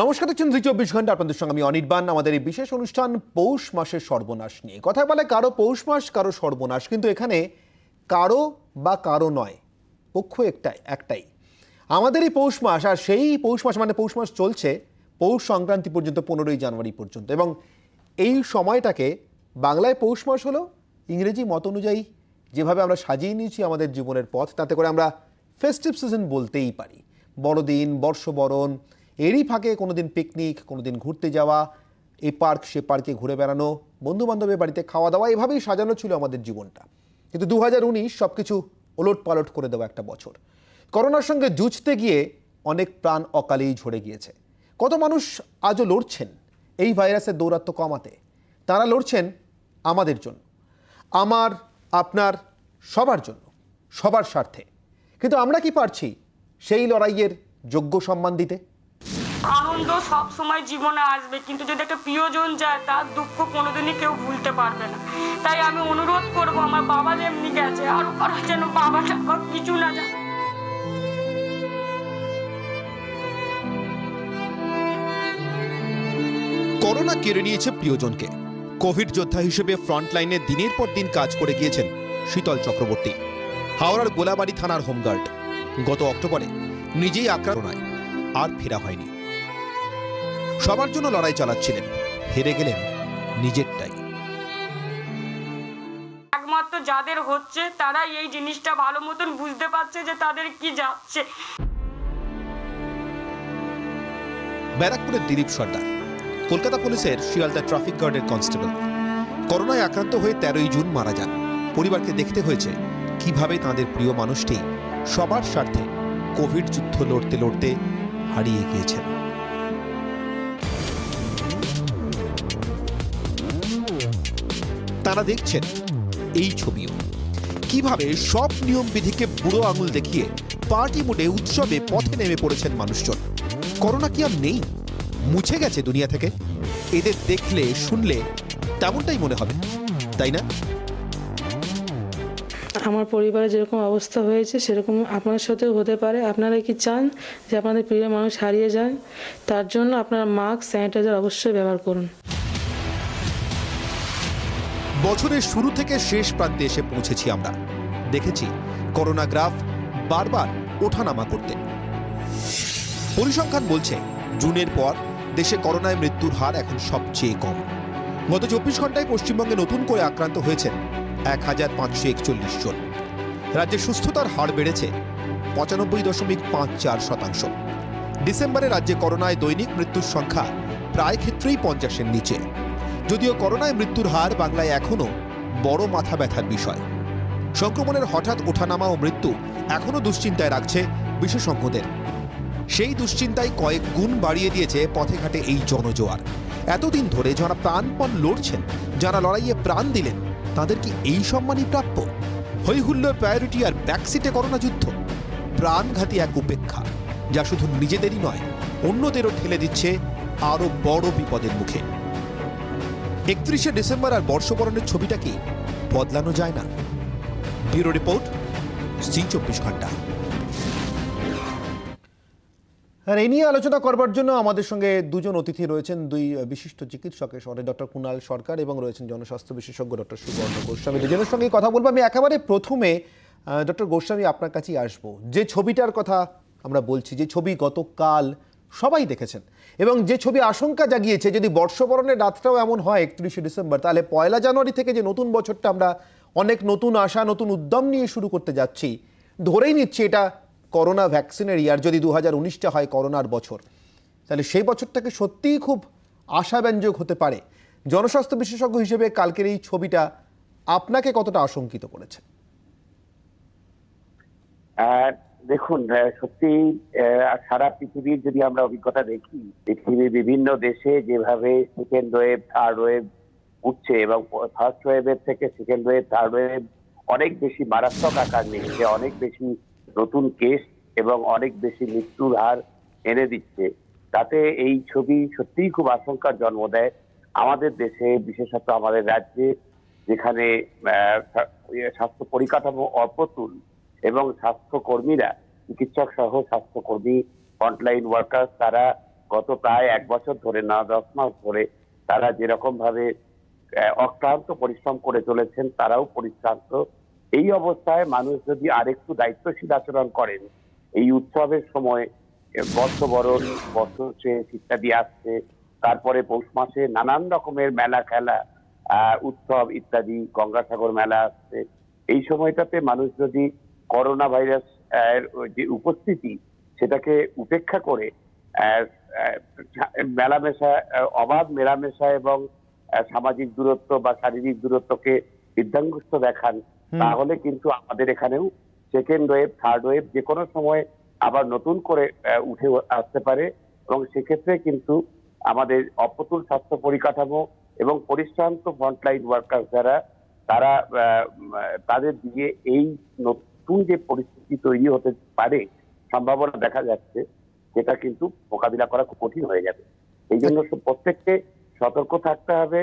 নমস্কার, দেখছেন দুই চব্বিশ ঘণ্টা। আপনাদের সঙ্গে আমি অনির্বাণ আমাদের এই বিশেষ অনুষ্ঠান পৌষ মাসের সর্বনাশ নিয়ে। কথা বলে কারও পৌষ মাস, কারও সর্বনাশ। কিন্তু এখানে কারও বা কারও নয়, পক্ষ একটাই একটাই। আমাদের এই পৌষ মাস, আর সেই পৌষ মাস মানে পৌষ মাস চলছে পৌষ সংক্রান্তি পর্যন্ত, পনেরোই জানুয়ারি পর্যন্ত। এবং এই সময়টাকে বাংলায় পৌষ মাস হলো, ইংরেজি মত অনুযায়ী যেভাবে আমরা সাজিয়ে নিয়েছি আমাদের জীবনের পথ, তাতে করে আমরা ফেস্টিভ সিজন বলতেই পারি। বড়দিন, বর্ষবরণ এরই ফাঁকে কোনোদিন পিকনিক কোনো দিন ঘুরতে যাওয়া এই পার্ক, সে পার্কে ঘুরে বেড়ানো বন্ধু বান্ধবের বাড়িতে খাওয়া দাওয়া, এভাবেই সাজানো ছিল আমাদের জীবনটা। কিন্তু দু হাজার উনিশ সব কিছু ওলট পালট করে দেওয়া একটা বছর। করোনার সঙ্গে যুঝতে গিয়ে অনেক প্রাণ অকালেই ঝরে গিয়েছে। কত মানুষ আজও লড়ছেন এই ভাইরাসের দৌরাত্ম্য কমাতে? তারা লড়ছেন আমাদের জন্য, আমার, আপনার, সবার জন্য, সবার স্বার্থে। কিন্তু আমরা কি পারছি সেই লড়াইয়ের যোগ্য সম্মান দিতে? আনন্দ সব সময় জীবনে আসবে, কিন্তু যদি একটা প্রিয়জন যায়, তার দুঃখ কোনোদিনই কেউ ভুলতে পারবে না। তাই আমি অনুরোধ করব, আমার বাবা যেমনি গেছে, আরও কারও যেন বাবাটা কিছু না যায় করোনা কেড়ে নিয়েছে প্রিয়জনকে। কোভিড যোদ্ধা হিসেবে ফ্রন্টলাইনে দিনের পর দিন কাজ করে গিয়েছেন শীতল চক্রবর্তী। হাওড়ার গোলাবাড়ি থানার হোমগার্ড। গত অক্টোবরে নিজেই আক্রান্ত আর ফেরা হয়নি। সবার জন্য লড়াই চালাচ্ছিলেন। হেরে গেলেন নিজেরটাই। একমাত্র যাদের হচ্ছে তারাই এই জিনিসটা ভালো মতন বুঝতে পারছে যে তাদের কি যাচ্ছে। ব্যারাকপুরের দিলীপ সর্দার কলকাতা পুলিশের শিয়ালদা ট্রাফিক গার্ডের কনস্টেবল। করোনায় আক্রান্ত হয়ে তেরোই জুন মারা যান। পরিবারকে দেখতে হয়েছে কীভাবে তাদের প্রিয় মানুষটি সবার স্বার্থে কোভিড যুদ্ধ লড়তে লড়তে হারিয়ে গিয়েছেন। তারা দেখছেন এই ছবিও। কীভাবে সব নিয়ম বিধিকে বুড়ো আঙুল দেখিয়ে পার্টি মোডে উৎসবে পথে নেমে পড়েছেন মানুষজন। করোনা কি আর নেই? মুছে গেছে দুনিয়া থেকে। এদের দেখলে, শুনলে তেমনটাই মনে হবে, তাই না? আমার পরিবারে যেরকম অবস্থা হয়েছে, সেরকম আপনার সাথেও হতে পারে। আপনারা কি চান যে আপনাদের প্রিয় মানুষ হারিয়ে যায়? তার জন্য আপনারা মাস্ক, স্যানিটাইজার অবশ্যই ব্যবহার করুন। বছরের শুরু থেকে শেষ প্রান্তে এসে পৌঁছেছি আমরা। দেখেছি করোনা গ্রাফ বারবার ওঠানামা করতে। পরিসংখ্যান বলছে, জুনের পর দেশে করোনায় মৃত্যুর হার এখন সবচেয়ে কম। গত চব্বিশ ঘন্টায় পশ্চিমবঙ্গে নতুন করে আক্রান্ত হয়েছেন এক হাজার পাঁচশো একচল্লিশ জন। রাজ্যে সুস্থতার হার বেড়েছে পঁচানব্বই দশমিক পাঁচ চার শতাংশ। ডিসেম্বরে রাজ্যে করোনায় দৈনিক মৃত্যুর সংখ্যা প্রায় ক্ষেত্রেই পঞ্চাশের নিচে। যদিও করোনায় মৃত্যুর হার বাংলায় এখনও বড় মাথা ব্যথার বিষয়। সংক্রমণের হঠাৎ ওঠানামা ও মৃত্যু এখনও দুশ্চিন্তায় রাখছে বিশেষজ্ঞদের। সেই দুশ্চিন্তায় কয়েক গুণ বাড়িয়ে দিয়েছে পথে ঘাটে এই জনজোয়ার। এতদিন ধরে যারা প্রাণপণ লড়ছেন, যারা লড়াইয়ে প্রাণ দিলেন, তাদের কি এই সম্মানই প্রাপ্য? হৈহুল্লোর প্রায়োরিটি আর ব্যাকসিটে করোনা যুদ্ধ? প্রাণঘাতী এক উপেক্ষা, যা শুধু নিজেদেরই নয়, অন্যদেরও ঠেলে দিচ্ছে আরও বড় বিপদের মুখে। একত্রিশে ডিসেম্বর আর বর্ষবরণের ছবিটা কি বদলানো যায় না? ব্যুরো রিপোর্ট জি চব্বিশ ঘণ্টা। আর এই নিয়ে আলোচনা করবার জন্য আমাদের সঙ্গে দুজন অতিথি রয়েছেন। দুই বিশিষ্ট চিকিৎসকের সঙ্গে ডক্টর কুণাল সরকার এবং রয়েছেন জনস্বাস্থ্য বিশেষজ্ঞ ডক্টর সুবর্ণ গোস্বামী। দুজনের সঙ্গে কথা বলব। আমি একেবারে প্রথমে ডক্টর গোস্বামী আপনার কাছেই আসব। যে ছবিটার কথা আমরা বলছি, যে ছবি গতকাল সবাই দেখেছেন। এবং যে ছবি আশঙ্কা জাগিয়েছে, যদি বর্ষবরণের রাতটাও এমন হয় একত্রিশে ডিসেম্বর, তাহলে পয়লা জানুয়ারি থেকে যে নতুন বছরটা আমরা অনেক নতুন আশা, নতুন উদ্যম নিয়ে শুরু করতে যাচ্ছি, ধরেই নিচ্ছি এটা করোনা ভ্যাকসিনের ইয়ার, যদি দু হাজার উনিশটা হয় করোনার বছর। তাহলে সেই বছরটাকে সত্যিই খুব আশাব্যঞ্জক হতে পারে। জনস্বাস্থ্য বিশেষজ্ঞ হিসেবে কালকের এই ছবিটা আপনাকে কতটা আশঙ্কিত করেছে? দেখুন সত্যি সারা পৃথিবীর যদি আমরা অভিজ্ঞতা দেখি, পৃথিবীর বিভিন্ন দেশে যেভাবে সেকেন্ড ওয়েভ থার্ড ওয়েভ উঠছে এবং ফার্স্ট ওয়েভের থেকে সেকেন্ড ওয়েভ থার্ড ওয়েভ অনেক বেশি মারাত্মক আকার নিচ্ছে, অনেক বেশি নতুন কেস এবং অনেক বেশি মৃত্যুর হার এনে দিচ্ছে। তাতে এই ছবি সত্যিই খুব আশঙ্কার জন্ম দেয় আমাদের দেশে, বিশেষত আমাদের রাজ্যে, যেখানে স্বাস্থ্য পরিকাঠামো অপ্রতুল। এবং স্বাস্থ্য কর্মীরা চিকিৎসক সহ স্বাস্থ্যকর্মী ফ্রন্টলাইন ওয়ার্কার তারা গত প্রায় এক বছর ধরে না দশ মাস ধরে তারা যেরকম ভাবে অক্লান্ত পরিশ্রম করে চলেছেন, তারাও পরিশ্রান্ত। এই অবস্থায় মানুষ যদি আরেকটু দায়িত্বশীল আচরণ করেন, এই উৎসবের সময় বর্ষবরণ বর্ষ শেষ ইত্যাদি আসছে, তারপরে পৌষ মাসে নানান রকমের মেলা খেলা উৎসব ইত্যাদি, গঙ্গাসাগর মেলা আসছে। এই সময়টাতে মানুষ যদি করোনা ভাইরাস যে উপস্থিতি সেটাকে উপেক্ষা করে মেলামেশা অবাধ মেলামেশা এবং সামাজিক দূরত্ব বা শারীরিক দূরত্বকে বৃদ্ধাঙ্গুষ্ঠ দেখান তাহলে কিন্তু আমাদের এখানেও সেকেন্ড ওয়েভ থার্ড ওয়েভ যে কোনো সময় আবার নতুন করে উঠে আসতে পারে এবং সেক্ষেত্রে কিন্তু আমাদের অপ্রতুল স্বাস্থ্য পরিকাঠামো এবং পরিশ্রান্ত ফ্রন্টলাইন ওয়ার্কার যারা তারা তাদের দিয়ে এই নতুন যে পরিস্থিতি তৈরি হতে পারে সম্ভাবনা দেখা যাচ্ছে সেটা কিন্তু মোকাবিলা করা খুব কঠিন হয়ে যাবে। এই জন্য প্রত্যেককে সতর্ক থাকতে হবে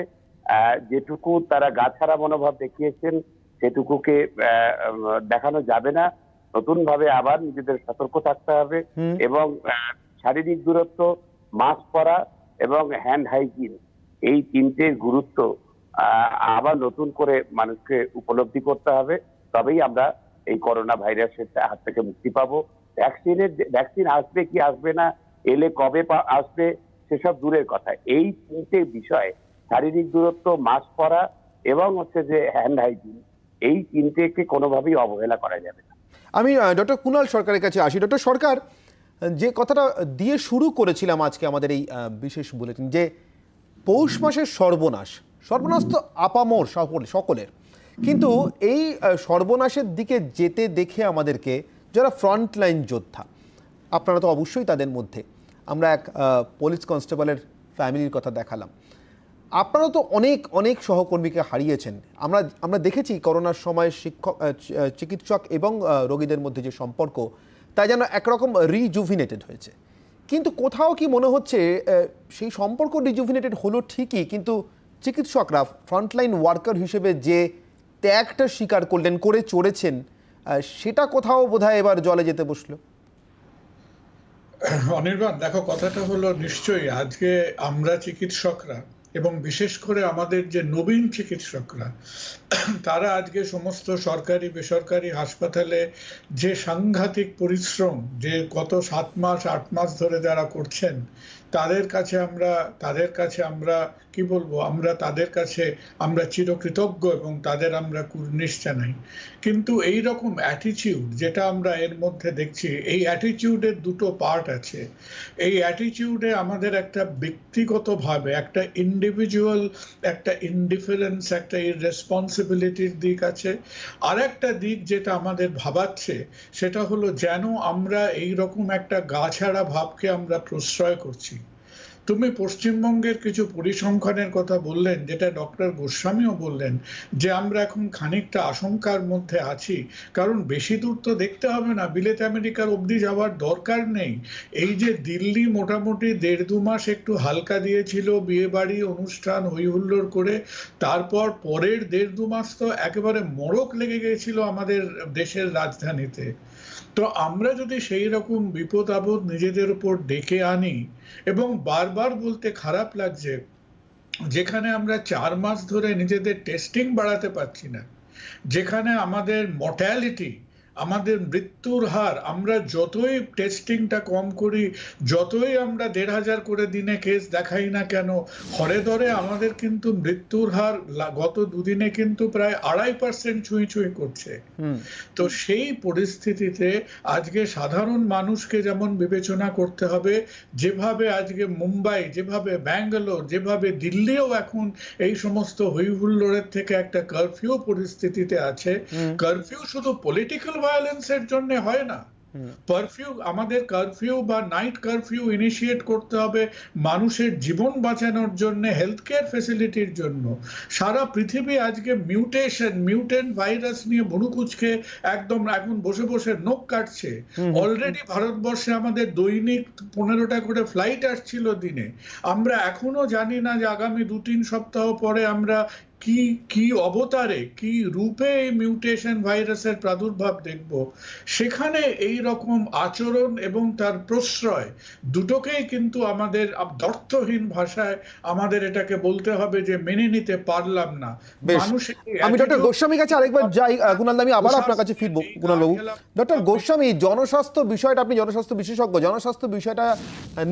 যেটুকু তারা গাছাড়া মনোভাব দেখিয়েছেন সেটুকুকে দেখানো যাবে না। নতুন ভাবে আবার নিজেদের সতর্ক থাকতে হবে এবং শারীরিক দূরত্ব মাস্ক পরা এবং হ্যান্ড হাইজিন এই তিনটের গুরুত্ব আহ, আবার নতুন করে মানুষকে উপলব্ধি করতে হবে। তবেই আমরা এই করোনা ভাইরাসের হাত থেকে মুক্তি পাবো। ভ্যাকসিনের ভ্যাকসিন আসবে কি আসবে না, এলে কবে আসবে, সেসব দূরের কথা। এই তিনটে বিষয় শারীরিক দূরত্ব, মাস্ক পরা এবং হচ্ছে যে হ্যান্ড হাইজিন এই তিনটেকে কোনোভাবেই অবহেলা করা যাবে না। আমি ডক্টর কুণাল সরকারের কাছে আসি। ডক্টর সরকার, যে কথাটা দিয়ে শুরু করেছিলাম আজকে আমাদের এই বিশেষ বুলেটিন, যে পৌষ মাসের সর্বনাশ সর্বনাশ তো আপামোর সকল সকলের। কিন্তু এই সর্বনাশের দিকে যেতে দেখে আমাদেরকে যারা ফ্রন্ট লাইন যোদ্ধা, আপনারা তো অবশ্যই তাদের মধ্যে। আমরা এক পুলিশ কনস্টেবলের ফ্যামিলির কথা দেখালাম। আপনারা তো অনেক অনেক সহকর্মীকে হারিয়েছেন। আমরা আমরা দেখেছি করোনার সময় শিক্ষক চিকিৎসক এবং রোগীদের মধ্যে যে সম্পর্ক, তা যেন একরকম রিজুভিনেটেড হয়েছে। কিন্তু কোথাও কি মনে হচ্ছে সেই সম্পর্ক রিজুভিনেটেড হলো ঠিকই, কিন্তু চিকিৎসকরা ফ্রন্টলাইন ওয়ার্কার হিসেবে যে ত্যাগটা স্বীকার করলেন, করে চড়েছেন। সেটা কোথাও বোধহয় এবার জলে যেতে বসল। অনির্বাণ, দেখো, কথাটা হলো নিশ্চয়ই আজকে আমরা চিকিৎসকরা এবং বিশেষ করে আমাদের যে নবীন চিকিৎসকরা, তারা আজকে সমস্ত সরকারি, বেসরকারি হাসপাতালে যে সাংঘাতিক পরিশ্রম, যে গত সাত মাস, আট মাস ধরে যারা করছেন তাদের কাছে আমরা, তাদের কাছে আমরা, কি বলব, আমরা তাদের কাছে, আমরা চিরকৃতজ্ঞ এবং তাদের আমরা কুর্নিশ জানাই কিন্তু এই রকম অ্যাটিটিউড যেটা আমরা এর মধ্যে দেখছি, এই অ্যাটিটিউডের দুটো পার্ট আছে। এই অ্যাটিটিউডে আমাদের একটা ব্যক্তিগতভাবে একটা ইন্ডিভিজুয়াল একটা ইনডিফারেন্স একটা ইররেসপন্সিবিলিটির দিক আছে। আর একটা দিক যেটা আমাদের ভাবাচ্ছে, সেটা হলো যেন আমরা এই রকম একটা গা গাছাড়া ভাবকে আমরা প্রশ্রয় করছি। তুমি পশ্চিমবঙ্গের কিছু পরিসংখ্যানের কথা বললেন, যেটা ডক্টর গোস্বামীও বললেন, যে আমরা এখন খানিকটা আশঙ্কার মধ্যে আছি। কারণ বেশি দূর তো দেখতে হবে না, বিলেত আমেরিকার অবধি যাওয়ার দরকার নেই। এই যে দিল্লি মোটামুটি দেড় দু মাস একটু হালকা দিয়েছিল বিয়ে বাড়ি অনুষ্ঠান হই হুল্লোড় করে, তারপর পরের দেড় দু মাস তো একেবারে মড়ক লেগে গিয়েছিল আমাদের দেশের রাজধানীতে। তো আমরা যদি সেই রকম বিপদ আপদ নিজেদের উপর ডেকে আনি এবং বারবার বলতে খারাপ লাগছে, যেখানে আমরা চার মাস ধরে নিজেদের টেস্টিং বাড়াতে পারছি না, যেখানে আমাদের মর্ট্যালিটি আমাদের মৃত্যুর হার আমরা যতই টেস্টিংটা কম করি যতই আমরা দেড় হাজার করে দিনে কেস দেখাই না কেন হরে ধরে আমাদের কিন্তু মৃত্যুর হার গত দুদিনে কিন্তু প্রায় আড়াই পার্সেন্ট ছুঁই ছুঁই করছে। তো সেই পরিস্থিতিতে আজকে সাধারণ মানুষকে যেমন বিবেচনা করতে হবে যেভাবে আজকে মুম্বাই যেভাবে ব্যাঙ্গালোর যেভাবে দিল্লিও এখন এই সমস্ত হই হুল্লোড়ের থেকে একটা কারফিউ পরিস্থিতিতে আছে। কারফিউ শুধু পলিটিক্যাল ভায়োলেন্সের জন্য হয় না। কারফিউ আমাদের কারফিউ বা নাইট কারফিউ ইনিশিয়েট করতে হবে মানুষের জীবন বাঁচানোর জন্য হেলথ কেয়ার ফেসিলিটির জন্য। সারা পৃথিবী আজকে মিউটেশন মিউটেন্ট ভাইরাস নিয়ে ভুরুকুচকে একদম এখন বসে বসে নখ কাটছে। অলরেডি ভারতবর্ষে আমাদের দৈনিক পনেরোটা করে ফ্লাইট আসছিল দিনে। আমরা এখনও জানি না যে আগামী দু তিন সপ্তাহ পরে আমরা কি কি অবতারে কি রূপে এই মিউটেশন ভাইরাসের প্রাদুর্ভাব দেখব? সেখানে এই রকম আচরণ এবং তার প্রশ্রয় দুটোকেই কিন্তু আমাদের দ্ব্যর্থহীন ভাষায় আমাদের এটাকে বলতে হবে যে মেনে নিতে পারলাম না। মানুষ আমি ডক্টর গোস্বামীর কাছে আরেকবার যাই কুণাল আমি আবার আপনার কাছে ফিরবো কুণাল বাবু। ডক্টর গোস্বামী জনস্বাস্থ্য বিষয়টা আপনি জনস্বাস্থ্য বিশেষজ্ঞ জনস্বাস্থ্য বিষয়টা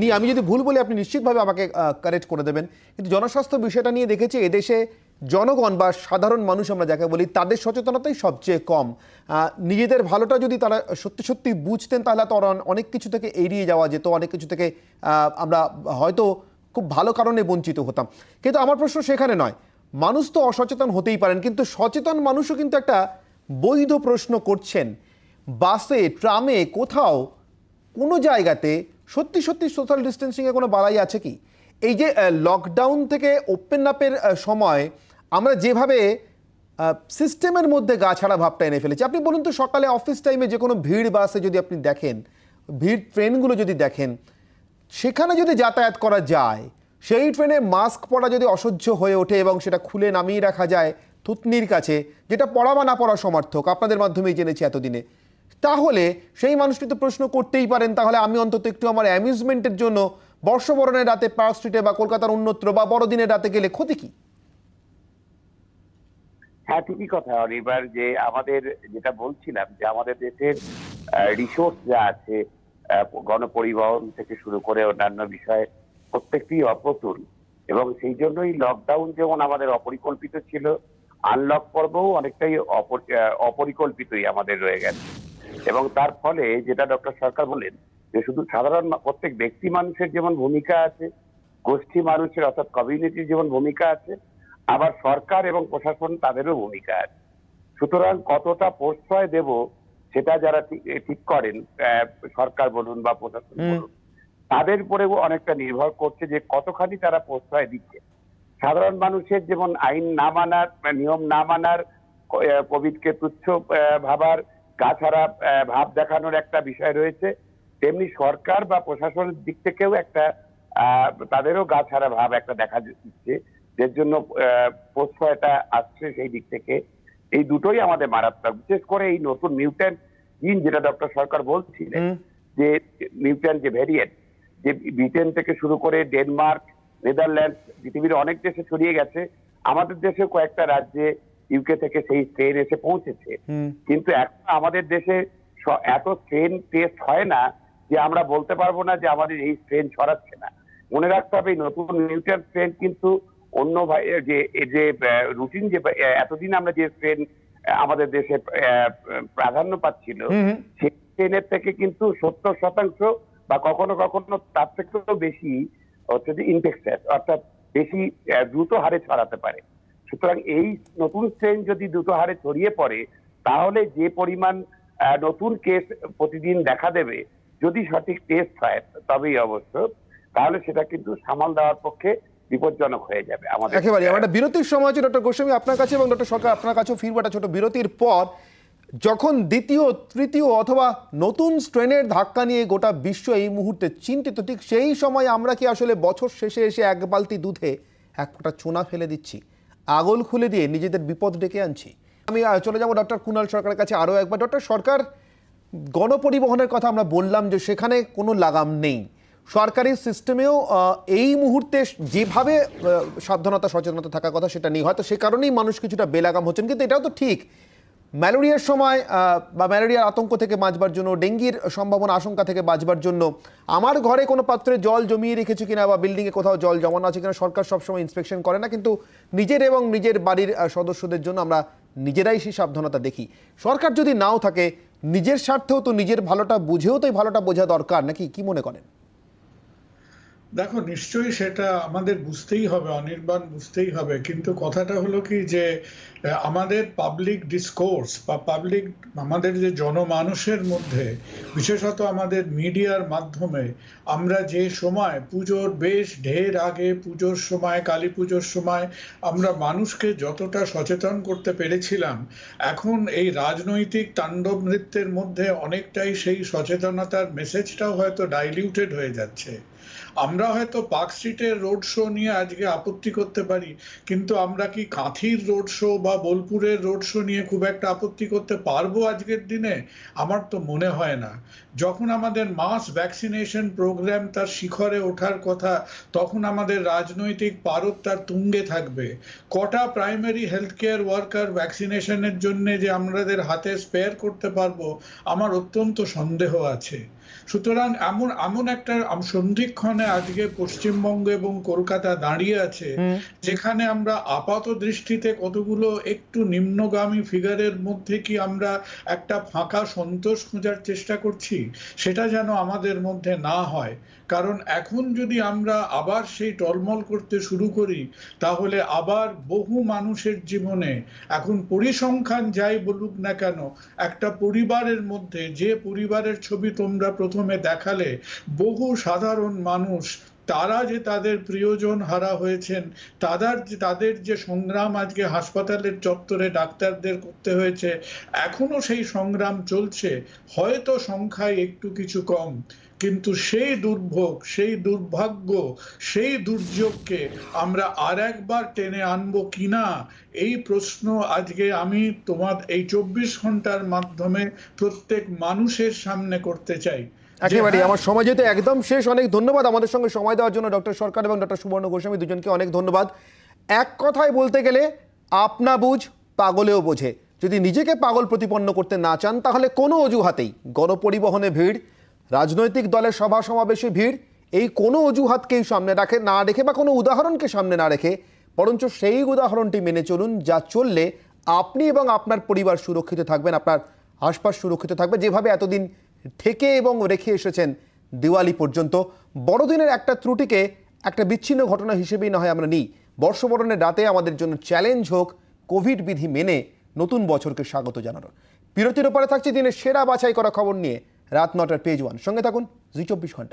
নিয়ে আমি যদি ভুল বলি আপনি নিশ্চিতভাবে আমাকে কারেক্ট করে দেবেন। কিন্তু জনস্বাস্থ্য বিষয়টা নিয়ে দেখেছি এদেশে জনগণ বা সাধারণ মানুষ আমরা যাকে বলি, তাদের সচেতনতাই সবচেয়ে কম। নিজেদের ভালোটা যদি তারা সত্যি সত্যি বুঝতেন তাহলে তো অনেক কিছু থেকে এড়িয়ে যাওয়া যেত, অনেক কিছু থেকে আমরা হয়তো খুব ভালো কারণে বঞ্চিত হতাম। কিন্তু আমার প্রশ্ন সেখানে নয়। মানুষ তো অসচেতন হতেই পারেন, কিন্তু সচেতন মানুষও কিন্তু একটা বৈধ প্রশ্ন করছেন। বাসে, ট্রামে, কোথাও, কোনো জায়গাতে সত্যি সত্যি সোশ্যাল ডিস্টেন্সিংয়ে কোনো বাড়াই আছে কি? এই যে লকডাউন থেকে ওপেন আপের সময় আমরা যেভাবে সিস্টেমের মধ্যে গা ছাড়া ভাবটা এনে ফেলেছি। আপনি বলুন তো সকালে অফিস টাইমে যে কোনো ভিড় বাসে যদি আপনি দেখেন, ভিড় ট্রেনগুলো যদি দেখেন, সেখানে যদি যাতায়াত করা যায়, সেই ট্রেনে মাস্ক পরা যদি অসহ্য হয়ে ওঠে এবং সেটা খুলে নামিয়ে রাখা যায় থুতনির কাছে, যেটা পড়া বা না পড়া সমার্থক, আপনাদের মাধ্যমেই জেনেছি এতদিনে, তাহলে সেই মানুষটি তো প্রশ্ন করতেই পারেন, তাহলে আমি অন্তত একটু আমার অ্যামিউজমেন্টের জন্য বর্ষবরণের রাতে পার্ক স্ট্রিটে বা কলকাতার অন্যত্র বা বড়দিনের রাতে গেলে ক্ষতি কি? হ্যাঁ ঠিকই কথা, এবার যে আমাদের যেটা বলছিলাম যে আমাদের দেশের রিসোর্স যা আছে গণপরিবহন থেকে শুরু করে অন্যান্য বিষয়ে প্রত্যেকটি অপ্রতুল। এবং সেই জন্যই লকডাউন যেমন আমাদের অপরিকল্পিত ছিল আনলক পর্বও অনেকটাই অপ- অপরিকল্পিতই আমাদের রয়ে গেছে। এবং তার ফলে যেটা ডক্টর সরকার বলেন, যে শুধু সাধারণ প্রত্যেক ব্যক্তি মানুষের যেমন ভূমিকা আছে, গোষ্ঠী মানুষের অর্থাৎ কমিউনিটির যেমন ভূমিকা আছে আবার সরকার এবং প্রশাসন তাদেরও ভূমিকা আছে। সুতরাং কতটা প্রশ্রয় দেব সেটা যারা ঠিক করেন সরকার বলুন বা প্রশাসন বলুন তাদের উপরেও অনেকটা নির্ভর করছে যে কতখানি তারা প্রশ্রয় দিচ্ছে। সাধারণ মানুষের যেমন আইন না মানার নিয়ম না মানার কোভিডকে তুচ্ছ ভাবার গা ছাড়া ভাব দেখানোর একটা বিষয় রয়েছে তেমনি সরকার বা প্রশাসনের দিক থেকেও একটা আহ, তাদেরও গা ছাড়া ভাব একটা দেখা দিচ্ছে। এর জন্য প্রশ্রয়টা আসছে সেই দিক থেকে। এই দুটোই আমাদের মারাত্মক। বিশেষ করে এই নতুন মিউট্যান্ট জিন যেটা ডক্টর সরকার বলছিলেন যে মিউট্যান্ট যে ভ্যারিয়েন্ট যে ব্রিটেন থেকে শুরু করে ডেনমার্ক নেদারল্যান্ড পৃথিবীর অনেক দেশে ছড়িয়ে গেছে। আমাদের দেশে কয়েকটা রাজ্যে ইউকে থেকে সেই ট্রেন এসে পৌঁছেছে। কিন্তু এখন আমাদের দেশে এত ট্রেন টেস্ট হয় না যে আমরা বলতে পারব না যে আমাদের এই ট্রেন ছড়াচ্ছে না। মনে রাখতে হবে এই নতুন নিউট্রাল ট্রেন কিন্তু অন্য ভাই যে এই যে রুটিন যে এতদিন আমরা যে ট্রেন আমাদের দেশে প্রাধান্য পাচ্ছিল। সেই ট্রেনের থেকে কিন্তু সত্তর শতাংশ বা কখনো কখনো তার থেকেও বেশি হচ্ছে যে ইনফেকশন অর্থাৎ বেশি দ্রুত হারে ছড়াতে পারে সুতরাং এই নতুন ট্রেন যদি দ্রুত হারে ছড়িয়ে পড়ে তাহলে যে পরিমাণ নতুন কেস প্রতিদিন দেখা দেবে যদি সঠিক টেস্ট হয় তবেই অবশ্য তাহলে সেটা কিন্তু সামাল দেওয়ার পক্ষে বিপজ্জনক হয়ে যাবে আমাদের একেবারে আমার একটা বিরতির সময় আছে ডক্টর গোস্বামী আপনার কাছে এবং ডক্টর সরকার আপনার কাছেও ফিরবো একটা ছোট বিরতির পর। যখন দ্বিতীয় তৃতীয় অথবা নতুন স্ট্রেনের ধাক্কা নিয়ে গোটা বিশ্ব এই মুহূর্তে চিন্তিত ঠিক সেই সময় আমরা কি আসলে বছর শেষে এসে এক বালতি দুধে এক ফোঁটা চুনা ফেলে দিচ্ছি? আগল খুলে দিয়ে নিজেদের বিপদ ডেকে আনছি। আমি চলে যাব ডক্টর কুণাল সরকারের কাছে আরও একবার। ডক্টর সরকার গণপরিবহনের কথা আমরা বললাম যে সেখানে কোনো লাগাম নেই। সরকারি সিস্টেমেও এই মুহূর্তে যেভাবে সাবধানতা, সচেতনতা থাকার কথা সেটা নেই। হয়তো সে কারণেই মানুষ কিছুটা বেলাগাম হচ্ছেন, কিন্তু এটাও তো ঠিক। ম্যালেরিয়ার সময় বা ম্যালেরিয়ার আতঙ্ক থেকে বাঁচবার জন্য, ডেঙ্গির সম্ভাবনা, আশঙ্কা থেকে বাঁচবার জন্য, আমার ঘরে কোনো পাত্রে জল জমিয়ে রেখেছি কিনা বা বিল্ডিংয়ে কোথাও জল জমানো আছে কিনা, সরকার সবসময় ইন্সপেকশন করে না, কিন্তু নিজের এবং নিজের বাড়ির সদস্যদের জন্য আমরা নিজেরাই সেই সাবধানতা দেখি। সরকার যদি নাও থাকে, নিজের স্বার্থেও তো নিজের ভালোটা বুঝেও তো এই ভালোটা বোঝা দরকার, নাকি? কি মনে করেন? দেখো, নিশ্চয়ই সেটা আমাদের বুঝতেই হবে, অনির্বাণ বুঝতেই হবে। কিন্তু কথাটা হলো কি যে আমাদের পাবলিক ডিসকোর্স বা পাবলিক আমাদের যে জনমানুষের মধ্যে, বিশেষত আমাদের মিডিয়ার মাধ্যমে, আমরা যে সময়, পুজোর বেশ ঢের আগে, পুজোর সময়, কালী পুজোর সময়, আমরা মানুষকে যতটা সচেতন করতে পেরেছিলাম, এখন এই রাজনৈতিক তাণ্ডব নৃত্যের মধ্যে অনেকটাই সেই সচেতনতার মেসেজটাও হয়তো ডাইলিউটেড হয়ে যাচ্ছে। আমরা হয়তো পার্ক স্ট্রিটের রোড শো নিয়ে আজকে আপত্তি করতে পারি, কিন্তু আমরা কি কাঁথির রোড শো বা বোলপুরের রোড শো নিয়ে খুব একটা আপত্তি করতে পারব আজকের দিনে? আমার তো মনে হয় না। যখন আমাদের মাস ভ্যাকসিনেশন প্রোগ্রাম তার শিখরে ওঠার কথা, তখন আমাদের রাজনৈতিক পারদ তার তুঙ্গে থাকবে। কটা প্রাইমারি হেলথ কেয়ার ওয়ার্কার ভ্যাকসিনেশনের জন্য যে আমাদের হাতে স্পেয়ার করতে পারব, আমার অত্যন্ত সন্দেহ আছে। সুতরাং এমন এমন একটা সন্ধিক্ষণে আজকে পশ্চিমবঙ্গ এবং কলকাতা দাঁড়িয়ে আছে যেখানে আমরা আপাত দৃষ্টিতে কতগুলো একটু নিম্নগামী ফিগারের মধ্যে কি আমরা একটা ফাঁকা সন্তোষ খোঁজার চেষ্টা করছি? সেটা যেন আমাদের মধ্যে না হয়। কারণ এখন যদি আমরা আবার সেই টলমল করতে শুরু করি তাহলে আবার বহু মানুষের জীবনে এখন পরিসংখ্যান যাই বলুক না কেন একটা পরিবারের মধ্যে যে পরিবারের ছবি তোমরা প্রথমে দেখালে বহু সাধারণ মানুষ, তারা যে তাদের প্রিয়জন হারা হয়েছেন, তাদের তাদের যে সংগ্রাম আজকে হাসপাতালের চত্বরে ডাক্তারদের করতে হয়েছে, এখনও সেই সংগ্রাম চলছে। হয়তো সংখ্যায় একটু কিছু কম, কিন্তু সেই দুর্ভোগ, সেই দুর্ভাগ্য, সেই দুর্যোগকে আমরা আর একবার টেনে আনব কিনা, এই প্রশ্ন আজকে আমি তোমার এই চব্বিশ ঘণ্টার মাধ্যমে প্রত্যেক মানুষের সামনে করতে চাই। একেবারে হ্যাঁ, আমার সময় যেতে একদম শেষ অনেক ধন্যবাদ আমাদের সঙ্গে সময় দেওয়ার জন্য ডক্টর সরকার এবং ডক্টর সুবর্ণ গোস্বামী দুজনকে অনেক ধন্যবাদ। এক কথায় বলতে গেলে আপনা বুঝ পাগলেও বোঝে। যদি নিজেকে পাগল প্রতিপন্ন করতে না চান তাহলে কোনো অজুহাতেই গণপরিবহনে ভিড় রাজনৈতিক দলের সভা সমাবেশে ভিড় এই কোনো অজুহাতকেই সামনে রাখে না রেখে বা কোনো উদাহরণকে সামনে না রেখে বরঞ্চ সেই উদাহরণটি মেনে চলুন যা চললে আপনি এবং আপনার পরিবার সুরক্ষিত থাকবেন আপনার আশপাশ সুরক্ষিত থাকবে। যেভাবে এতদিন থেকে এবং রেখে এসেছেন দিওয়ালি পর্যন্ত। বড়দিনের একটা ত্রুটিকে একটা বিচ্ছিন্ন ঘটনা হিসেবেই না হয় আমরা নিই। বর্ষবরণের রাতে আমাদের জন্য চ্যালেঞ্জ হোক, কোভিড বিধি মেনে নতুন বছরকে স্বাগত জানানোর। বিরতির ওপরে থাকছে দিনের সেরা বাছাই করা খবর নিয়ে। রাত নটার পেজ ওয়ান সঙ্গে থাকুন, জি চব্বিশ ঘণ্টা।